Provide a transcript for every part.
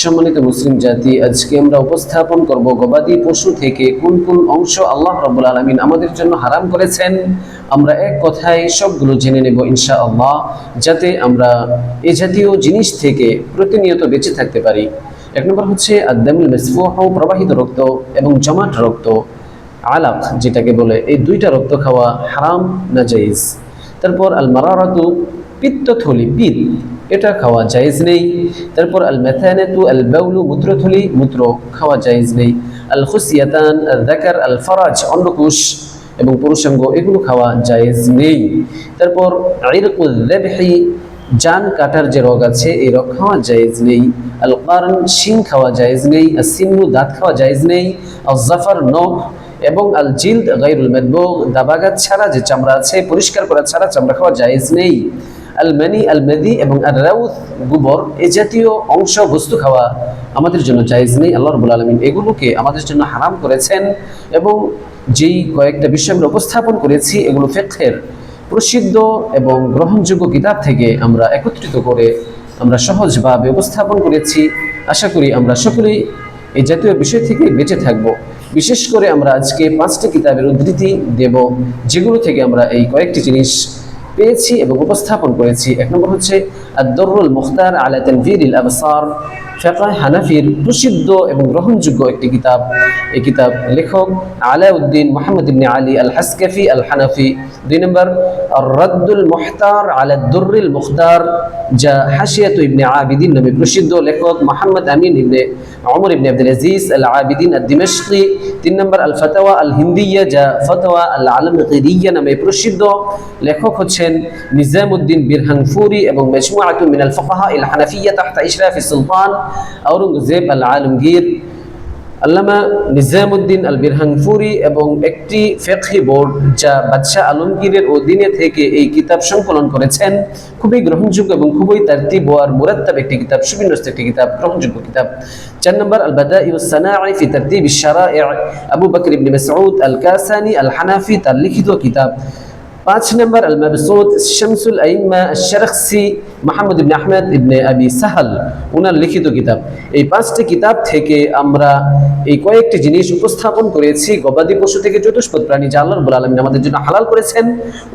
সম্মানিত মুসলিম জাতি, আজকে আমরা উপস্থাপন করব গবাদি পশু থেকে কোন কোন অংশ আল্লাহ রব্বুল আলমিন আমাদের জন্য হারাম করেছেন। আমরা এক কথায় সবগুলো জেনে নেব ইনশা আল্লাহ যাতে আমরা এ জাতীয় জিনিস থেকে প্রতিনিয়ত বেঁচে থাকতে পারি। এক নম্বর হচ্ছে আদামুল মেসফুহ, প্রবাহিত রক্ত এবং জমাট রক্ত আলাক যেটাকে বলে এই দুইটা রক্ত খাওয়া হারাম না জাইজ তারপর আল মারারাতু পিত্তথলি, পিত, এটা খাওয়া জায়েজ নেই। তারপর আল মেথানেতু আল বাউলু মূত্রথলি, মূত্র খাওয়া জায়েজ নেই। আল খুসিয়াতান আল দাকার আল ফরাজ অন্নকুশ এবং পুরুষাঙ্গ, এগুলো খাওয়া জায়েজ নেই। তারপর আইরকুল রেবহি জান কাটার যে রোগ আছে, এই রোগ খাওয়া জায়েজ নেই। আল কারণ শিং খাওয়া জায়েজ নেই। আর সিন্নু দাঁত খাওয়া জায়েজ নেই। আর জাফার নখ এবং আল জিল্দ গাইরুল মেদবুগ দাবাগাত ছাড়া যে চামড়া আছে, পরিষ্কার করা ছাড়া চামড়া খাওয়া জায়েজ নেই। আল মানি আল মেদি এবং আর রাউথ গোবর এই জাতীয় অংশ বস্তু খাওয়া আমাদের জন্য জায়েজ নেই। আল্লাহ রবুল আলমিন এগুলোকে আমাদের জন্য হারাম করেছেন এবং যেই কয়েকটা বিষয় আমরা উপস্থাপন করেছি, এগুলো ফেকের প্রসিদ্ধ এবং গ্রহণযোগ্য কিতাব থেকে আমরা একত্রিত করে আমরা সহজভাবে উপস্থাপন করেছি। আশা করি আমরা সকলেই এই জাতীয় বিষয় থেকে বেঁচে থাকব। বিশেষ করে আমরা আজকে পাঁচটি কিতাবের উদ্ধৃতি দেব, যেগুলো থেকে আমরা এই কয়েকটি জিনিস পেয়েছি এবং উপস্থাপন করেছি। এক নম্বর হচ্ছে আদরুল মুখতার আলা তানভীরিল আবসার। فقه হানাফির প্রসিদ্ধ ابن গ্রহণযোগ্য একটি কিতাব। كتاب কিতাব লেখক আলাউদ্দিন মোহাম্মদ ইবনে আলী আল হাসকাফি আল হানাফি দুই নম্বর রদ্দুল মুহতার আলা দুর্রিল মুখতার যা হাসিয়াত ইবনে আবিদিন নামে প্রসিদ্ধ লেখক মোহাম্মদ আমিন ইবনে عمر بن عبد العزيز العابدين الدمشقي تين نمبر الفتاوى الهندية جا فتاوى العالم القديية نمي برشدو لكو كتشن نظام الدين برهنفوري ابو مجموعة من الفقهاء الحنفية تحت إشراف السلطان আওরঙ্গজেব আল আলমগীর আল্লামা নিজামুদ্দিন আল বিরহাংফুরি এবং একটি ফেকি বোর্ড যা বাদশাহ আলমগীরের অধীনে থেকে এই কিতাব সংকলন করেছেন। খুবই গ্রহণযোগ্য এবং খুবই তার তিবুয়ার মুরাত্তাব একটি কিতাব, সুবিন্যস্ত একটি কিতাব, গ্রহণযোগ্য কিতাব। চার নম্বর আল বাদা ইউসানাই ফি তারতিব ইশারা আবু বকর ইবনে মাসউদ আল কাসানি আল হানাফি তার লিখিত কিতাব। পাঁচ নম্বর আল মাবসুদ শামসুল আইম্মা শারখসি মাহমুদ ইবনে আহমেদ ইবনে আবি সাহাল ওনার লিখিত কিতাব। এই পাঁচটি কিতাব থেকে আমরা এই কয়েকটি জিনিস উপস্থাপন করেছি। গবাদি পশু থেকে চতুষ্পদ প্রাণী যা আল্লাহ রব্বুল আলমিন আমাদের জন্য হালাল করেছেন,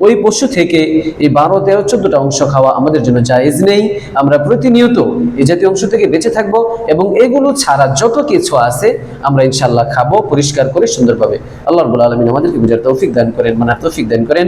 ওই পশু থেকে এই বারো, তেরো, চোদ্দটা অংশ খাওয়া আমাদের জন্য জায়েজ নেই। আমরা প্রতিনিয়ত এই জাতীয় অংশ থেকে বেঁচে থাকব এবং এগুলো ছাড়া যত কিছু আছে আমরা ইনশাল্লাহ খাব পরিষ্কার করে সুন্দরভাবে। আল্লাহ রব্বুল আলমিন আমাদেরকে বুঝার তৌফিক দান করেন, মানার তৌফিক দান করেন।